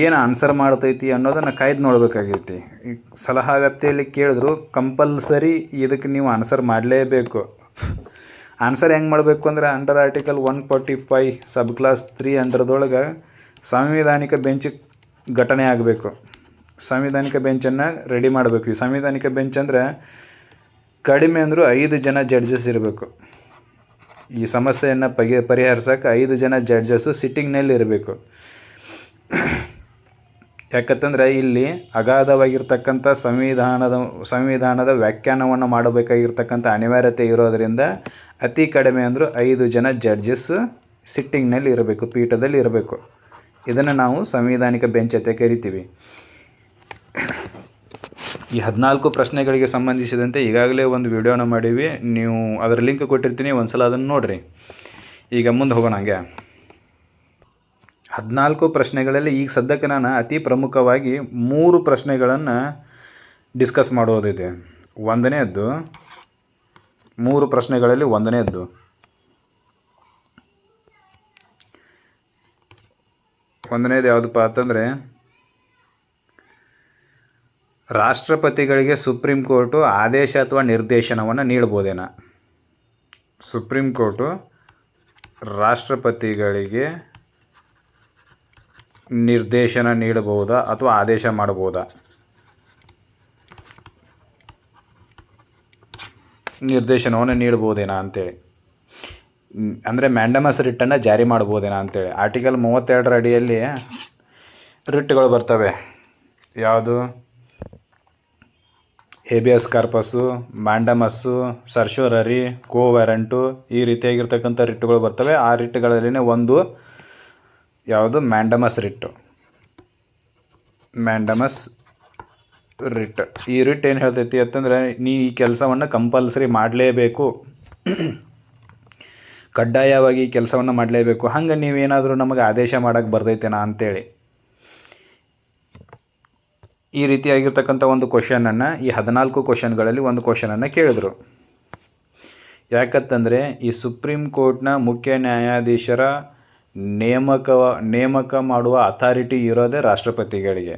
ಏನು ಆನ್ಸರ್ ಮಾಡ್ತೈತಿ ಅನ್ನೋದನ್ನು ಕಾಯ್ದು ನೋಡಬೇಕಾಗೈತಿ. ಈ ಸಲಹಾ ವ್ಯಾಪ್ತಿಯಲ್ಲಿ ಕೇಳಿದ್ರು ಕಂಪಲ್ಸರಿ ಇದಕ್ಕೆ ನೀವು ಆನ್ಸರ್ ಮಾಡಲೇಬೇಕು. ಆನ್ಸರ್ ಹೆಂಗೆ ಮಾಡಬೇಕು ಅಂದ್ರೆ under article one forty five sub clause three ಅಂಡರ್ದೊಳಗೆ ಸಾಂವಿಧಾನಿಕ ಬೆಂಚ್ ಘಟನೆ ಆಗಬೇಕು. ಸಾಂವಿಧಾನಿಕ ಬೆಂಚನ್ನು ರೆಡಿ ಮಾಡಬೇಕು. ಈ ಸಾಂವಿಧಾನಿಕ ಬೆಂಚ್ ಅಂದರೆ ಕಡಿಮೆ ಅಂದರೂ ಐದು ಜನ ಜಡ್ಜಸ್ ಇರಬೇಕು. ಈ ಸಮಸ್ಯೆಯನ್ನು ಬಗೆ ಪರಿಹರಿಸೋಕೆ ಐದು ಜನ ಜಡ್ಜಸ್ಸು ಸಿಟ್ಟಿಂಗ್ನಲ್ಲಿ ಇರಬೇಕು. ಯಾಕಂತಂದರೆ ಇಲ್ಲಿ ಅಗಾಧವಾಗಿರ್ತಕ್ಕಂಥ ಸಂವಿಧಾನದ ಸಂವಿಧಾನದ ವ್ಯಾಖ್ಯಾನವನ್ನು ಮಾಡಬೇಕಾಗಿರ್ತಕ್ಕಂಥ ಅನಿವಾರ್ಯತೆ ಇರೋದರಿಂದ ಅತಿ ಕಡಿಮೆ ಅಂದರೂ ಐದು ಜನ ಜಡ್ಜಸ್ ಸಿಟ್ಟಿಂಗ್ನಲ್ಲಿ ಇರಬೇಕು, ಪೀಠದಲ್ಲಿ ಇರಬೇಕು. ಇದನ್ನು ನಾವು ಸಂವಿಧಾನಿಕ ಬೆಂಚ್ ಅಂತ ಕರಿತೀವಿ. ಈ ಹದಿನಾಲ್ಕು ಪ್ರಶ್ನೆಗಳಿಗೆ ಸಂಬಂಧಿಸಿದಂತೆ ಈಗಾಗಲೇ ಒಂದು ವಿಡಿಯೋನ ಮಾಡೀವಿ. ನೀವು ಅದರ ಲಿಂಕ್ ಕೊಟ್ಟಿರ್ತೀನಿ ಒಂದು ಸಲ ಅದನ್ನು ನೋಡಿರಿ. ಈಗ ಮುಂದೆ ಹೋಗೋಣ ಹಂಗೆ. ಹದಿನಾಲ್ಕು ಪ್ರಶ್ನೆಗಳಲ್ಲಿ ಈಗ ಸದ್ಯಕ್ಕೆ ನಾನು ಅತಿ ಪ್ರಮುಖವಾಗಿ ಮೂರು ಪ್ರಶ್ನೆಗಳನ್ನು ಡಿಸ್ಕಸ್ ಮಾಡೋದಿದೆ. ಒಂದನೇದ್ದು ಮೂರು ಪ್ರಶ್ನೆಗಳಲ್ಲಿ ಒಂದನೇದ್ದು ಒಂದನೇದು ಯಾವುದಪ್ಪ ಅಂತಂದರೆ ರಾಷ್ಟ್ರಪತಿಗಳಿಗೆ ಸುಪ್ರೀಂ ಕೋರ್ಟು ಆದೇಶ ಅಥವಾ ನಿರ್ದೇಶನವನ್ನು ನೀಡ್ಬೋದೇನಾ? ಸುಪ್ರೀಂ ಕೋರ್ಟು ರಾಷ್ಟ್ರಪತಿಗಳಿಗೆ ನಿರ್ದೇಶನ ನೀಡಬಹುದಾ ಅಥವಾ ಆದೇಶ ಮಾಡಬಹುದಾ? ನಿರ್ದೇಶನವನ್ನು ನೀಡ್ಬೋದೇನಾ ಅಂತೇಳಿ. ಅಂದರೆ ಮ್ಯಾಂಡಮಸ್ ರಿಟ್ಟನ್ನು ಜಾರಿ ಮಾಡ್ಬೋದೇನಾ ಅಂತೇಳಿ. ಆರ್ಟಿಕಲ್ ಮೂವತ್ತೆರಡರ ಅಡಿಯಲ್ಲಿ ರಿಟ್ಗಳು ಬರ್ತವೆ. ಯಾವುದು? ಹೇಬಿಯಸ್ ಕಾರ್ಪಸ್ಸು, ಮ್ಯಾಂಡಮಸ್ಸು, ಸರ್ಶೋರರಿ ಕೋ ವ್ಯಾರಂಟು ಈ ರೀತಿಯಾಗಿರ್ತಕ್ಕಂಥ ರಿಟ್ಟುಗಳು ಬರ್ತವೆ. ಆ ರಿಟ್ಟುಗಳಲ್ಲಿನೇ ಒಂದು ಯಾವುದು? Mandamus writ. ಮ್ಯಾಂಡಮಸ್ ರಿಟ್ ಈ ರಿಟ್ ಏನು ಹೇಳ್ತೈತಿ ಅಂತಂದರೆ, ನೀ ಈ ಕೆಲಸವನ್ನು ಕಂಪಲ್ಸರಿ ಮಾಡಲೇಬೇಕು. ಕಡ್ಡಾಯವಾಗಿ ಈ ಕೆಲಸವನ್ನು ಮಾಡಲೇಬೇಕು. ಹಂಗೆ ನೀವೇನಾದರೂ ನಮಗೆ ಆದೇಶ ಮಾಡೋಕ್ಕೆ ಬರ್ತೈತೇನಾ ಅಂತೇಳಿ. ಈ ರೀತಿಯಾಗಿರ್ತಕ್ಕಂಥ ಒಂದು ಕ್ವಶನನ್ನು ಈ ಹದಿನಾಲ್ಕು ಕ್ವಶನ್ಗಳಲ್ಲಿ ಒಂದು ಕ್ವಶನನ್ನು ಕೇಳಿದರು. ಯಾಕಂತಂದರೆ, ಈ ಸುಪ್ರೀಂ ಕೋರ್ಟ್ನ ಮುಖ್ಯ ನ್ಯಾಯಾಧೀಶರ ನೇಮಕ ನೇಮಕ ಮಾಡುವ ಅಥಾರಿಟಿ ಇರೋದೇ ರಾಷ್ಟ್ರಪತಿಗಳಿಗೆ.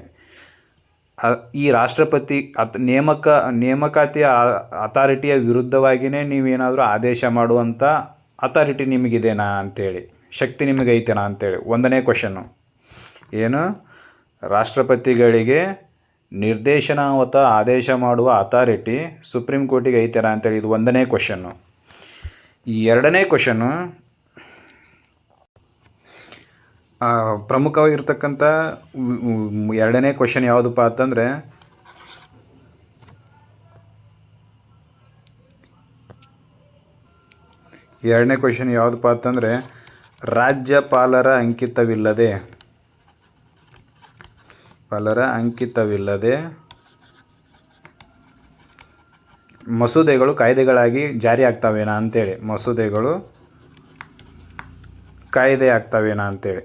ಈ ರಾಷ್ಟ್ರಪತಿ ಅತ್, ನೇಮಕ, ನೇಮಕಾತಿಯ ಅಥಾರಿಟಿಯ ವಿರುದ್ಧವಾಗಿಯೇ ನೀವೇನಾದರೂ ಆದೇಶ ಮಾಡುವಂಥ ಅಥಾರಿಟಿ ನಿಮಗಿದೆನಾ ಅಂತೇಳಿ. ಶಕ್ತಿ ನಿಮಗೈತೆನಾ ಅಂತೇಳಿ. ಒಂದನೇ ಕ್ವಶನ್ನು ಏನು? ರಾಷ್ಟ್ರಪತಿಗಳಿಗೆ ನಿರ್ದೇಶನಾವತ ಆದೇಶ ಮಾಡುವ ಅಥಾರಿಟಿ ಸುಪ್ರೀಂ ಕೋರ್ಟಿಗೆ ಐತಾರ ಅಂತೇಳಿ ಇದು ಒಂದನೇ ಕ್ವಶನ್ನು ಎರಡನೇ ಕ್ವಶನ್ನು ಪ್ರಮುಖವಾಗಿರ್ತಕ್ಕಂಥ ಎರಡನೇ ಕ್ವಶನ್ ಯಾವುದಪ್ಪ ಅಂತಂದರೆ ಎರಡನೇ ಕ್ವಶನ್ ಯಾವುದಪ್ಪ ಅಂತಂದರೆ, ರಾಜ್ಯಪಾಲರ ಅಂಕಿತವಿಲ್ಲದೆ ಪಾಲರ ಅಂಕಿತವಿಲ್ಲದೆ ಮಸೂದೆಗಳು ಕಾಯ್ದೆಗಳಾಗಿ ಜಾರಿ ಆಗ್ತಾವೇನಾ ಅಂತೇಳಿ. ಮಸೂದೆಗಳು ಕಾಯ್ದೆ ಆಗ್ತಾವೇನಾ ಅಂತೇಳಿ.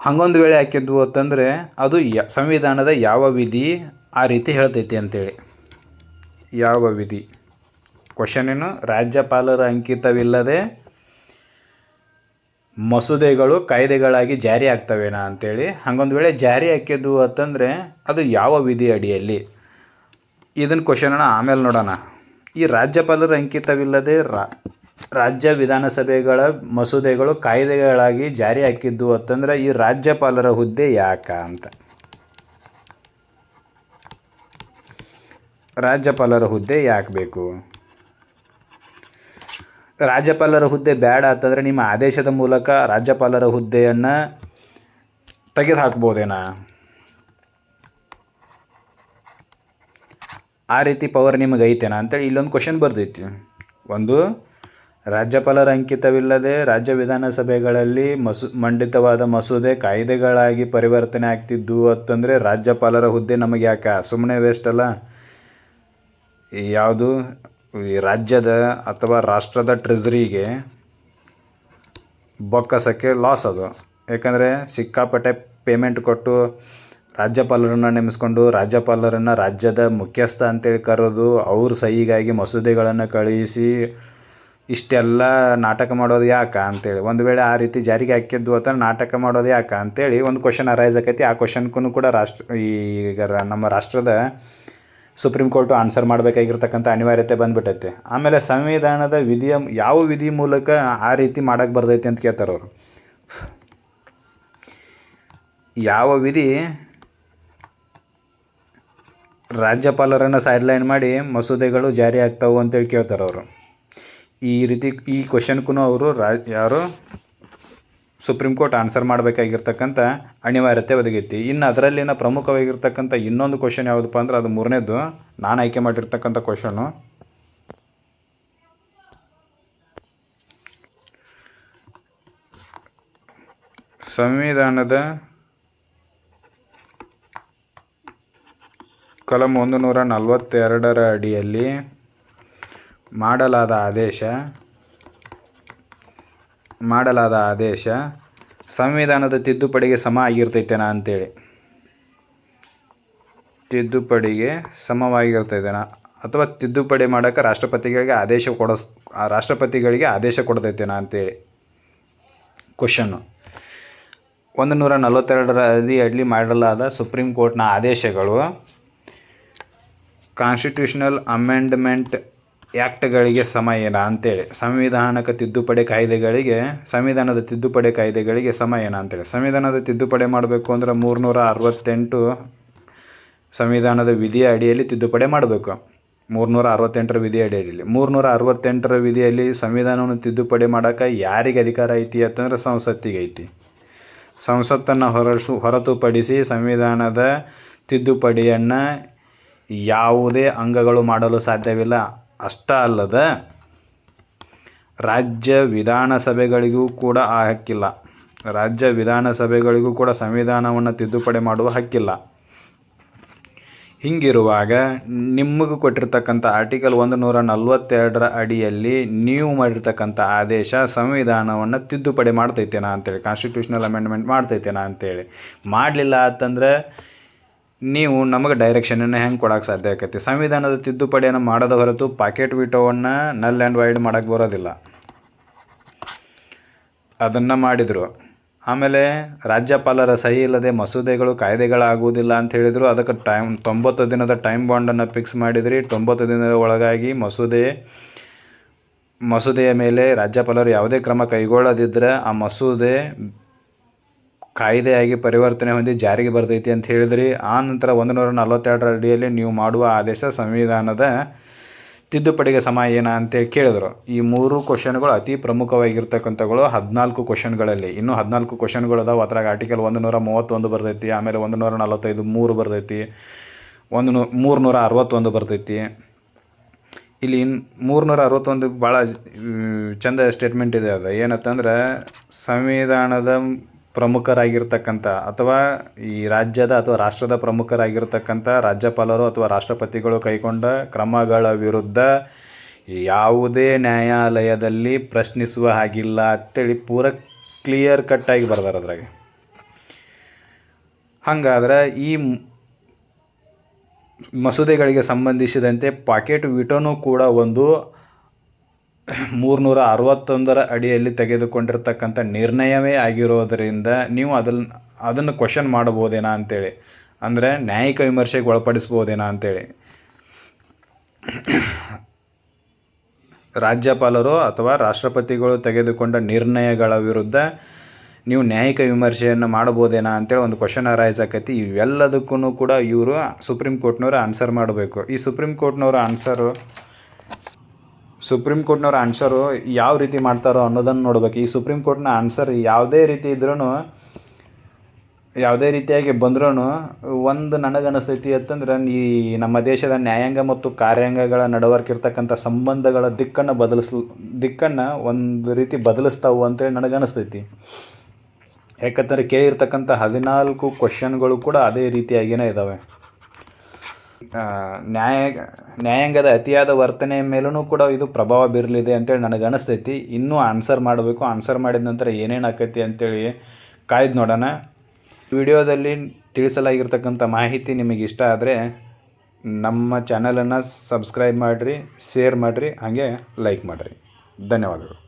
ಹಂಗೊಂದು ವೇಳೆ ಹಾಕಿದ್ವು ಅಂತಂದರೆ ಅದು ಯ, ಸಂವಿಧಾನದ ಯಾವ ವಿಧಿ ಆ ರೀತಿ ಹೇಳ್ತೈತಿ ಅಂತೇಳಿ. ಯಾವ ವಿಧಿ? ಕ್ವಶನ್ ಏನು? ರಾಜ್ಯಪಾಲರ ಅಂಕಿತವಿಲ್ಲದೆ ಮಸೂದೆಗಳು ಕಾಯ್ದೆಗಳಾಗಿ ಜಾರಿ ಆಗ್ತವೇನಾ ಅಂತೇಳಿ ಹಂಗೊಂದು ವೇಳೆ ಜಾರಿ ಹಾಕಿದ್ದು ಅಂತಂದರೆ ಅದು ಯಾವ ವಿಧಿ ಅಡಿಯಲ್ಲಿ? ಇದನ್ನು ಕ್ವಶನನ್ನ ಆಮೇಲೆ ನೋಡೋಣ. ಈ ರಾಜ್ಯಪಾಲರ ಅಂಕಿತವಿಲ್ಲದೆ ರಾ, ರಾಜ್ಯ ವಿಧಾನಸಭೆಗಳ ಮಸೂದೆಗಳು ಕಾಯ್ದೆಗಳಾಗಿ ಜಾರಿ ಹಾಕಿದ್ದು ಅಂತಂದರೆ ಈ ರಾಜ್ಯಪಾಲರ ಹುದ್ದೆ ಯಾಕ ಅಂತ. ರಾಜ್ಯಪಾಲರ ಹುದ್ದೆ ಯಾಕೆ ಬೇಕು? ರಾಜ್ಯಪಾಲರ ಹುದ್ದೆ ಬೇಡ ಅಂತಂದರೆ ನಿಮ್ಮ ಆದೇಶದ ಮೂಲಕ ರಾಜ್ಯಪಾಲರ ಹುದ್ದೆಯನ್ನು ತೆಗೆದು ಹಾಕ್ಬೋದೇನಾ ಆ ರೀತಿ ಪವರ್ ನಿಮಗೆ ಐತೇನಾ ಅಂತೇಳಿ ಇಲ್ಲೊಂದು ಕ್ವಶನ್ ಬರ್ದೈತಿ. ಒಂದು, ರಾಜ್ಯಪಾಲರ ಅಂಕಿತವಿಲ್ಲದೆ ರಾಜ್ಯ ವಿಧಾನಸಭೆಗಳಲ್ಲಿ ಮಸೂ, ಮಂಡಿತವಾದ ಮಸೂದೆ ಕಾಯ್ದೆಗಳಾಗಿ ಪರಿವರ್ತನೆ ಆಗ್ತಿದ್ದು ಅಂತಂದರೆ ರಾಜ್ಯಪಾಲರ ಹುದ್ದೆ ನಮಗೆ ಯಾಕೆ ಸುಮ್ಮನೆ ವೇಸ್ಟ್ ಅಲ್ಲ? ಯಾವುದು? ರಾಜ್ಯದ ಅಥವಾ ರಾಷ್ಟ್ರದ ಟ್ರೆಜರಿಗೆ ಬೊಕ್ಕಸಕ್ಕೆ ಲಾಸ್ ಅದು. ಯಾಕಂದರೆ ಸಿಕ್ಕಾಪಟ್ಟೆ ಪೇಮೆಂಟ್ ಕೊಟ್ಟು ರಾಜ್ಯಪಾಲರನ್ನು ನೇಮಿಸ್ಕೊಂಡು ರಾಜ್ಯಪಾಲರನ್ನು ರಾಜ್ಯದ ಮುಖ್ಯಸ್ಥ ಅಂತೇಳಿ ಕರೆದು ಅವ್ರ ಸಹಿಗಾಗಿ ಮಸೂದೆಗಳನ್ನು ಕಳುಹಿಸಿ ಇಷ್ಟೆಲ್ಲ ನಾಟಕ ಮಾಡೋದು ಯಾಕೆ ಅಂತೇಳಿ. ಒಂದು ವೇಳೆ ಆ ರೀತಿ ಜಾರಿಗೆ ಹಾಕಿದ್ದು ಅಥವಾ ನಾಟಕ ಮಾಡೋದು ಯಾಕೆ ಅಂತೇಳಿ ಒಂದು ಕ್ವಶನ್ ಅರೈಸ್ ಆಕೈತಿ. ಆ ಕ್ವಶನ್ಗೂ ಕೂಡ ರಾಷ್ಟ್ರ ಈಗ ನಮ್ಮ ರಾಷ್ಟ್ರದ ಸುಪ್ರೀಂ ಕೋರ್ಟು ಆನ್ಸರ್ ಮಾಡಬೇಕಾಗಿರ್ತಕ್ಕಂಥ ಅನಿವಾರ್ಯತೆ ಬಂದ್ಬಿಟ್ಟೈತೆ ಆಮೇಲೆ ಸಂವಿಧಾನದ ವಿಧಿಯ, ಯಾವ ವಿಧಿ ಮೂಲಕ ಆ ರೀತಿ ಮಾಡೋಕ್ಕೆ ಬರ್ದೈತೆ ಅಂತ ಕೇಳ್ತಾರೆ ಅವರು. ಯಾವ ವಿಧಿ? ರಾಜ್ಯಪಾಲರನ್ನು ಸೈಡ್ಲೈನ್ ಮಾಡಿ ಮಸೂದೆಗಳು ಜಾರಿ ಆಗ್ತಾವು ಅಂತೇಳಿ ಕೇಳ್ತಾರೆ ಅವರು. ಈ ರೀತಿ ಈ ಕ್ವಶನ್ಗೂ ಅವರು ರಾ ಯಾರು? ಸುಪ್ರೀಂ ಕೋರ್ಟ್ ಆನ್ಸರ್ ಮಾಡಬೇಕಾಗಿರ್ತಕ್ಕಂಥ ಅನಿವಾರ್ಯತೆ ಒದಗೈತಿ. ಇನ್ನು ಅದರಲ್ಲಿನ ಪ್ರಮುಖವಾಗಿರ್ತಕ್ಕಂಥ ಇನ್ನೊಂದು ಕ್ವಶನ್ ಯಾವುದಪ್ಪ ಅಂದ್ರೆ ಅದು ಮೂರನೇದು. ನಾನು ಆಯ್ಕೆ ಮಾಡಿರ್ತಕ್ಕಂಥ ಕ್ವಶನು ಸಂವಿಧಾನದ ಕಲಂ ಒಂದು ನೂರ ನಲವತ್ತೆರಡರ ಅಡಿಯಲ್ಲಿ ಮಾಡಲಾದ ಆದೇಶ ಮಾಡಲಾದ ಆದೇಶ ಸಂವಿಧಾನದ ತಿದ್ದುಪಡಿಗೆ ಸಮ ಆಗಿರ್ತೈತೇನಾ ಅಂತೇಳಿ. ತಿದ್ದುಪಡಿಗೆ ಸಮವಾಗಿರ್ತೈತೇನಾ? ಅಥವಾ ತಿದ್ದುಪಡಿ ಮಾಡೋಕ್ಕೆ ರಾಷ್ಟ್ರಪತಿಗಳಿಗೆ ಆದೇಶ ಕೊಡಿಸ್, ರಾಷ್ಟ್ರಪತಿಗಳಿಗೆ ಆದೇಶ ಕೊಡ್ತೈತೇನಾ ಅಂತೇಳಿ. ಕ್ವಶನ್ನು ಒಂದು ನೂರ ನಲವತ್ತೆರಡರ ಅಡಿಯಲ್ಲಿ ಮಾಡಲಾದ ಸುಪ್ರೀಂ ಕೋರ್ಟ್ನ ಆದೇಶಗಳು ಕಾನ್ಸ್ಟಿಟ್ಯೂಷನಲ್ ಅಮೆಂಡ್ಮೆಂಟ್ ಆ್ಯಕ್ಟ್ಗಳಿಗೆ ಸಮ ಏನ ಅಂತೇಳಿ. ಸಂವಿಧಾನಕ ತಿದ್ದುಪಡಿ ಕಾಯ್ದೆಗಳಿಗೆ, ಸಂವಿಧಾನದ ತಿದ್ದುಪಡಿ ಕಾಯ್ದೆಗಳಿಗೆ ಏನ ಅಂತೇಳಿ. ಸಂವಿಧಾನದ ತಿದ್ದುಪಡಿ ಮಾಡಬೇಕು ಅಂದ್ರೆ ಮೂರುನೂರ ಅರವತ್ತೆಂಟು ಸಂವಿಧಾನದ ವಿಧಿಯ ಅಡಿಯಲ್ಲಿ ತಿದ್ದುಪಡಿ ಮಾಡಬೇಕು. ಮೂರುನೂರ ಅರವತ್ತೆಂಟರ ವಿಧಿ ಅಡಿಯಲ್ಲಿ. ಮೂರುನೂರ ಅರವತ್ತೆಂಟರ ವಿಧಿಯಲ್ಲಿ ಸಂವಿಧಾನವನ್ನು ತಿದ್ದುಪಡಿ ಮಾಡೋಕೆ ಯಾರಿಗೆ ಅಧಿಕಾರ ಐತಿ ಅಂತಂದ್ರೆ ಸಂಸತ್ತಿಗೆ ಐತಿ. ಸಂಸತ್ತನ್ನು ಹೊರಸು, ಹೊರತುಪಡಿಸಿ ಸಂವಿಧಾನದ ತಿದ್ದುಪಡಿಯನ್ನು ಯಾವುದೇ ಅಂಗಗಳು ಮಾಡಲು ಸಾಧ್ಯವಿಲ್ಲ. ಅಷ್ಟ ಅಲ್ಲದ ರಾಜ್ಯ ವಿಧಾನಸಭೆಗಳಿಗೂ ಕೂಡ ಆ ಹಕ್ಕಿಲ್ಲ. ರಾಜ್ಯ ವಿಧಾನಸಭೆಗಳಿಗೂ ಕೂಡ ಸಂವಿಧಾನವನ್ನು ತಿದ್ದುಪಡಿ ಮಾಡುವ ಹಕ್ಕಿಲ್ಲ. ಹಿಂಗಿರುವಾಗ ನಿಮಗೆ ಕೊಟ್ಟಿರ್ತಕ್ಕಂಥ ಆರ್ಟಿಕಲ್ ಒಂದು ನೂರ ನಲ್ವತ್ತೆರಡರ ಅಡಿಯಲ್ಲಿ ನೀವು ಮಾಡಿರ್ತಕ್ಕಂಥ ಆದೇಶ ಸಂವಿಧಾನವನ್ನು ತಿದ್ದುಪಡಿ ಮಾಡ್ತೈತೇನಾ ಅಂತೇಳಿ ಕಾನ್ಸ್ಟಿಟ್ಯೂಷನಲ್ ಅಮೆಂಡ್ಮೆಂಟ್ ಮಾಡ್ತೈತೇನಾ ಅಂತೇಳಿ. ಮಾಡಲಿಲ್ಲ ಅಂತಂದ್ರೆ ನೀವು ನಮಗೆ ಡೈರೆಕ್ಷನನ್ನು ಹೆಂಗೆ ಕೊಡೋಕೆ ಸಾಧ್ಯ ಆಕೈತಿ? ಸಂವಿಧಾನದ ತಿದ್ದುಪಡಿಯನ್ನು ಮಾಡದ ಹೊರತು ಪಾಕೆಟ್ ವಿಟೋವನ್ನು ನಲ್ ಆ್ಯಂಡ್ ವೈಡ್ ಮಾಡೋಕ್ಕೆ ಬರೋದಿಲ್ಲ. ಅದನ್ನು ಮಾಡಿದರು. ಆಮೇಲೆ ರಾಜ್ಯಪಾಲರ ಸಹಿ ಇಲ್ಲದೆ ಮಸೂದೆಗಳು ಕಾಯ್ದೆಗಳಾಗುವುದಿಲ್ಲ ಅಂತ ಹೇಳಿದರು. ಅದಕ್ಕೆ ಟೈಮ್ ತೊಂಬತ್ತು ದಿನದ ಟೈಮ್ ಬಾಂಡನ್ನು ಫಿಕ್ಸ್ ಮಾಡಿದ್ರಿ. ತೊಂಬತ್ತು ದಿನದ ಒಳಗಾಗಿ ಮಸೂದೆ, ಮಸೂದೆಯ ಮೇಲೆ ರಾಜ್ಯಪಾಲರು ಯಾವುದೇ ಕ್ರಮ ಕೈಗೊಳ್ಳದಿದ್ದರೆ ಆ ಮಸೂದೆ ಕಾಯ್ದೆಯಾಗಿ ಪರಿವರ್ತನೆ ಹೊಂದಿ ಜಾರಿಗೆ ಬರ್ತೈತಿ ಅಂತ ಹೇಳಿದ್ರಿ, ಆ ನಂತರ ಒಂದು ನೂರ ನಲವತ್ತೆರಡರ ಅಡಿಯಲ್ಲಿ ನೀವು ಮಾಡುವ ಆದೇಶ ಸಂವಿಧಾನದ ತಿದ್ದುಪಡಿಗೆ ಸಮ ಏನ ಅಂತೇಳಿ ಕೇಳಿದ್ರು. ಈ ಮೂರು ಕ್ವಶನ್ಗಳು ಅತಿ ಪ್ರಮುಖವಾಗಿರ್ತಕ್ಕಂಥಗಳು ಹದಿನಾಲ್ಕು ಕ್ವಶನ್ಗಳಲ್ಲಿ ಇನ್ನೂ ಹದಿನಾಲ್ಕು ಕ್ವಶನ್ಗಳು ಅದಾವೆ, ಅದ್ರಾಗ ಆರ್ಟಿಕಲ್ ಒಂದು ನೂರ ಮೂವತ್ತೊಂದು ಬರ್ತೈತಿ, ಆಮೇಲೆ ಒಂದು ನೂರ ನಲವತ್ತೈದು ಮೂರು ಬರ್ತೈತಿ, ಒಂದು ನೂ ಮೂರು ನೂರ ಅರವತ್ತೊಂದು ಬರ್ತೈತಿ. ಇಲ್ಲಿ ಇನ್ ಮೂರ್ನೂರ ಅರವತ್ತೊಂದು ಭಾಳ ಚಂದ ಸ್ಟೇಟ್ಮೆಂಟ್ ಇದೆ ಅದು. ಏನಂತಂದ್ರೆ, ಸಂವಿಧಾನದ ಪ್ರಮುಖರಾಗಿರ್ತಕ್ಕಂಥ ಅಥವಾ ಈ ರಾಜ್ಯದ ಅಥವಾ ರಾಷ್ಟ್ರದ ಪ್ರಮುಖರಾಗಿರ್ತಕ್ಕಂಥ ರಾಜ್ಯಪಾಲರು ಅಥವಾ ರಾಷ್ಟ್ರಪತಿಗಳು ಕೈಗೊಂಡ ಕ್ರಮಗಳ ವಿರುದ್ಧ ಯಾವುದೇ ನ್ಯಾಯಾಲಯದಲ್ಲಿ ಪ್ರಶ್ನಿಸುವ ಹಾಗಿಲ್ಲ ಅಂತೇಳಿ ಪೂರ ಕ್ಲಿಯರ್ ಕಟ್ಟಾಗಿ ಬರ್ದಾರೆ ಅದ್ರಾಗೆ. ಹಾಗಾದ್ರೆ ಈ ಮಸೂದೆಗಳಿಗೆ ಸಂಬಂಧಿಸಿದಂತೆ ಪಾಕೆಟ್ ವಿಟೋನು ಕೂಡ ಒಂದು ಮೂರ್ನೂರ ಅರವತ್ತೊಂದರ ಅಡಿಯಲ್ಲಿ ತೆಗೆದುಕೊಂಡಿರ್ತಕ್ಕಂಥ ನಿರ್ಣಯವೇ ಆಗಿರೋದರಿಂದ ನೀವು ಅದನ್ನು ಅದನ್ನು ಕ್ವಶನ್ ಮಾಡ್ಬೋದೇನಾ ಅಂತೇಳಿ. ಅಂದರೆ ನ್ಯಾಯಿಕ ವಿಮರ್ಶೆಗೆ ಒಳಪಡಿಸ್ಬೋದೇನಾ ಅಂತೇಳಿ. ರಾಜ್ಯಪಾಲರು ಅಥವಾ ರಾಷ್ಟ್ರಪತಿಗಳು ತೆಗೆದುಕೊಂಡ ನಿರ್ಣಯಗಳ ವಿರುದ್ಧ ನೀವು ನ್ಯಾಯಿಕ ವಿಮರ್ಶೆಯನ್ನು ಮಾಡ್ಬೋದೇನಾ ಅಂತೇಳಿ ಒಂದು ಕ್ವಶನ್ ಅರೈಸ್ ಆಕೈತಿ. ಇವೆಲ್ಲದಕ್ಕೂ ಕೂಡ ಇವರು ಸುಪ್ರೀಂ ಕೋರ್ಟ್ನವರು ಆನ್ಸರ್ ಮಾಡಬೇಕು. ಈ ಸುಪ್ರೀಂ ಕೋರ್ಟ್ನವರು ಆನ್ಸರು ಸುಪ್ರೀಂ ಕೋರ್ಟ್ನವ್ರ ಆನ್ಸರು ಯಾವ ರೀತಿ ಮಾಡ್ತಾರೋ ಅನ್ನೋದನ್ನು ನೋಡ್ಬೇಕು. ಈ ಸುಪ್ರೀಂ ಕೋರ್ಟ್ನ ಆನ್ಸರ್ ಯಾವುದೇ ರೀತಿ ಇದ್ರೂ ಯಾವುದೇ ರೀತಿಯಾಗಿ ಬಂದ್ರೂ ಒಂದು ನನಗೆ ಅನಿಸ್ತೈತಿ ಅಂತಂದ್ರೆ, ಈ ನಮ್ಮ ದೇಶದ ನ್ಯಾಯಾಂಗ ಮತ್ತು ಕಾರ್ಯಾಂಗಗಳ ನಡವರ್ಕಿರ್ತಕ್ಕಂಥ ಸಂಬಂಧಗಳ ದಿಕ್ಕನ್ನು ಬದಲಿಸ್, ದಿಕ್ಕನ್ನು ಒಂದು ರೀತಿ ಬದಲಿಸ್ತಾವು ಅಂತೇಳಿ ನನಗೆ ಅನಿಸ್ತೈತಿ ಯಾಕಂದರೆ ಕೇಳಿರ್ತಕ್ಕಂಥ ಹದಿನಾಲ್ಕು ಕ್ವಶನ್ಗಳು ಕೂಡ ಅದೇ ರೀತಿಯಾಗಿಯೇ ಇದ್ದಾವೆ ನ್ಯಾಯ, ನ್ಯಾಯಾಂಗದ ಅತಿಯಾದ ವರ್ತನೆಯ ಮೇಲೂ ಕೂಡ ಇದು ಪ್ರಭಾವ ಬೀರಲಿದೆ ಅಂತೇಳಿ ನನಗೆ ಅನಿಸ್ತೈತಿ. ಇನ್ನೂ ಆನ್ಸರ್ ಮಾಡಬೇಕು. ಆನ್ಸರ್ ಮಾಡಿದ ನಂತರ ಏನೇನು ಆಕೈತಿ ಅಂತೇಳಿ ಕಾಯ್ದು ನೋಡೋಣ. ವಿಡಿಯೋದಲ್ಲಿ ತಿಳಿಸಲಾಗಿರ್ತಕ್ಕಂಥ ಮಾಹಿತಿ ನಿಮಗೆ ಇಷ್ಟ ಆದರೆ ನಮ್ಮ ಚಾನಲನ್ನು ಸಬ್ಸ್ಕ್ರೈಬ್ ಮಾಡಿರಿ ಶೇರ್ ಮಾಡಿರಿ, ಹಾಗೆ ಲೈಕ್ ಮಾಡಿರಿ. ಧನ್ಯವಾದಗಳು.